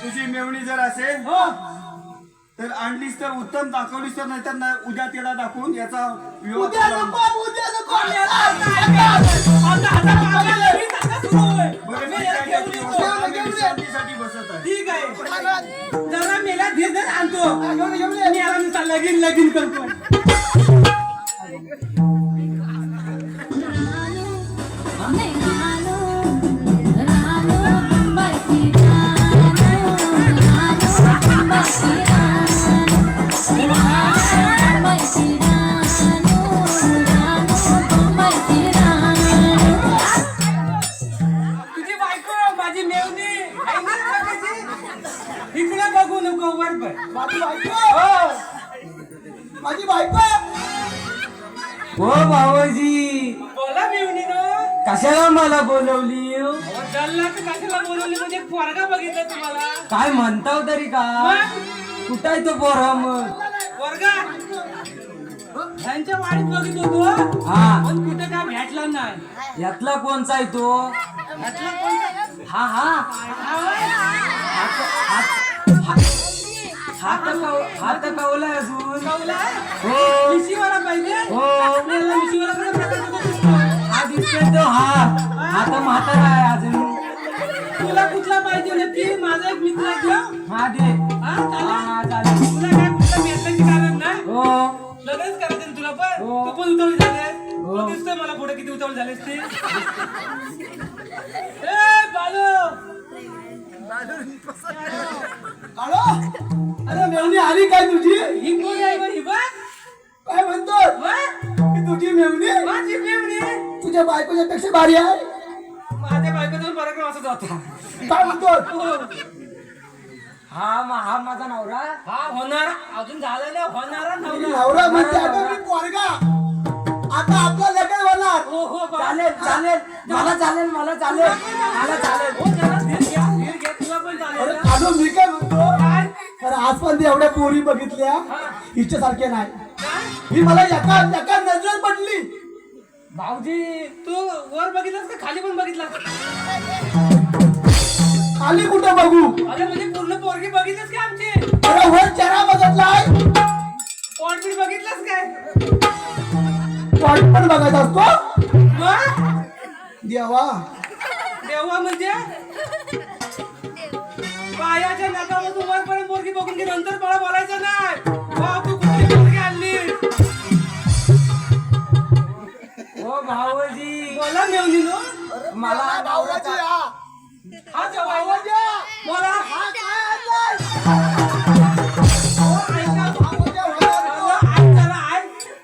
तुझी मेवणी जर असेल हो तर आणलीस तर उत्तम दाखवलीस तर नाहीतर ना उद्या तिला दाखवून याचा बसत आहे ठीक आहे जरा मेला धीर धर आणतो लगीन लगीन करतो इकडे बघू नको वर बघ. माझी बायको? हो. माझी बायको? हो भाऊजी. बोला मेवणी ना कशाला मला बोलवली? जल्ला तर कशाला बोलवली? म्हणजे पोरगा बघितला तुम्हाला? काय म्हणताव तरी का? कुठं आहे तो पोरा मग? पोरगा? त्यांच्या वाडीत बघित होतो हा. पण कुठे काय भेटला नाही? यातला कोणचा आहे तो? यातला कोणता? हा हा? हात हात- हात कव- हात कवलाय अजून? हो मिशीवाला पाहिजे हो आपल्याला मिशीवाला प्रकार? हा दिसतोय तो हा आता म्हातारा आहे अजून तुला कुठला पाहिजे नक्की माझा एक मित्र तो. हा दे हा, चालेल? तुला काय कुठला भेटण्याची कारण नाही हो लगेच करायचं ना तुला पण हो. तू पण झाले हो. तो दिसतोय मला पुढे किती उतावळी झालेस ते ए बालू. हॅलो? अरे मेवणी आली काय तुझी? ही कोण आहे बरं ही बघ. काय म्हणतो बघ. तुझी मेवणी? माझी मेवणी. तुझ्या बायकोच्या पेक्षा भारी आहे? माझ्या बायकोचा पराक्रम असत होता. काय म्हणतो हो. हा मा- हा माझा नवरा. हा होणार. अजून झालं नाही होणारा नवरा. नवरा म्हणते आता मी पोरगा. चालेल. मला चालेल मला चालेल. मला चालेल. हो मी काय म्हणतो? तर आज पण एवढ्या पोरी बघितल्या हिच्या सारखे नाही. ही मला एका एका नजरेत पडली. भाऊजी तू वर बघितलास का? खाली पण बघितलास आली कुठं बघू? अरे म्हणजे पूर्ण पोरगी बघितलीस का आमची? अरे वर चेहरा बघितलाय पॉइंट बघितलास काय? पॉईंट पण बघायचा असतो. देवा. तेव्हा म्हणजे? पायाच्या नाकामधून वरपर्यंत पोरगी बघून की नंतर मला बोलायचं नाही. वा तू कुठली पोरगी आणली? हो बोला मेवणी मला हा. हा भावजा.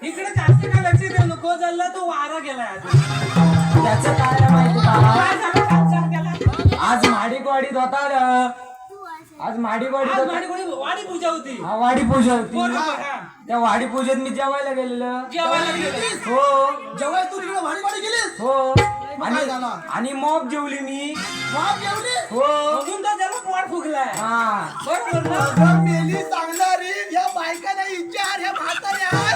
इकडे जास्त काय लक्ष देऊ नको. जल्ला तो वारा गेलाय आता. त्याचं काय माहिती का? आज माडीकवाडीत होता र. आज कोणी वाडी पूजा होती. हा वाडी पूजा होती. त्या वाडी पूजेत मी जेवायला गेलेलो. जेवायला गेलो हो. जेव्हा तू तिकडे गेलीस? हो. आणि झालं? आणि मॉप जेवली मी. बाप जेवली? हो. म्हणून तर त्याला पोट फुगलाय. हा. बरोबर ना? अगं मेली सांगणारी या बायकांना विचार ह्या म्हाताऱ्या.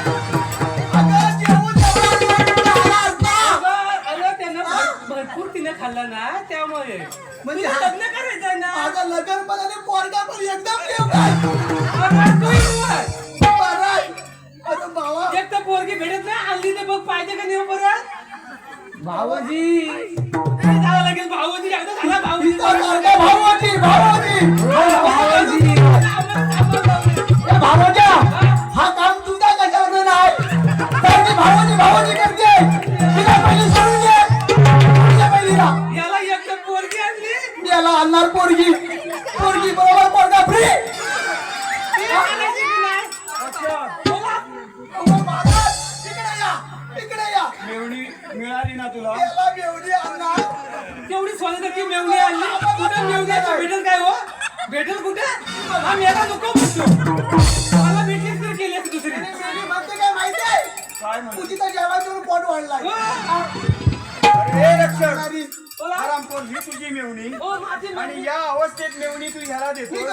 एक तर पोरगी भेटत नाही हल्ली तर बघ पाहिजे का नाही परत भाऊजी काय लागेल भाऊजी. एकदा झाला. भाऊजी. सोन्यासारखी मेवणी आणली. कुठे मेवण्याचं भेटेल काय हो? भेटेल कुठे? हा मेला नको म्हणतो. मला भेटलीच तर केली असती दुसरी. मेवणी काय माहिती आहे? काय म्हणतो? पूजीचा जेवायचं पोट वाढलाय. हो. अरे रक्षक अरे, बोला. आराम कर ही तुझी मेवणी. हो माझी आणि या अवस्थेत मेवणी तू ह्याला देतो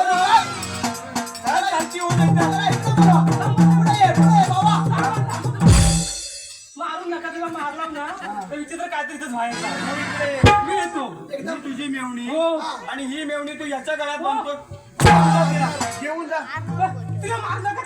खालची होत. मारून नका. याला मारला ना. तर विचित्र काहीतरी इथंच व्हायचं मी तुझी मेवणी. हो. आणि ही मेवणी तू याच्या गळ्यात बांधतो घेऊन जा. तिला मारलं का.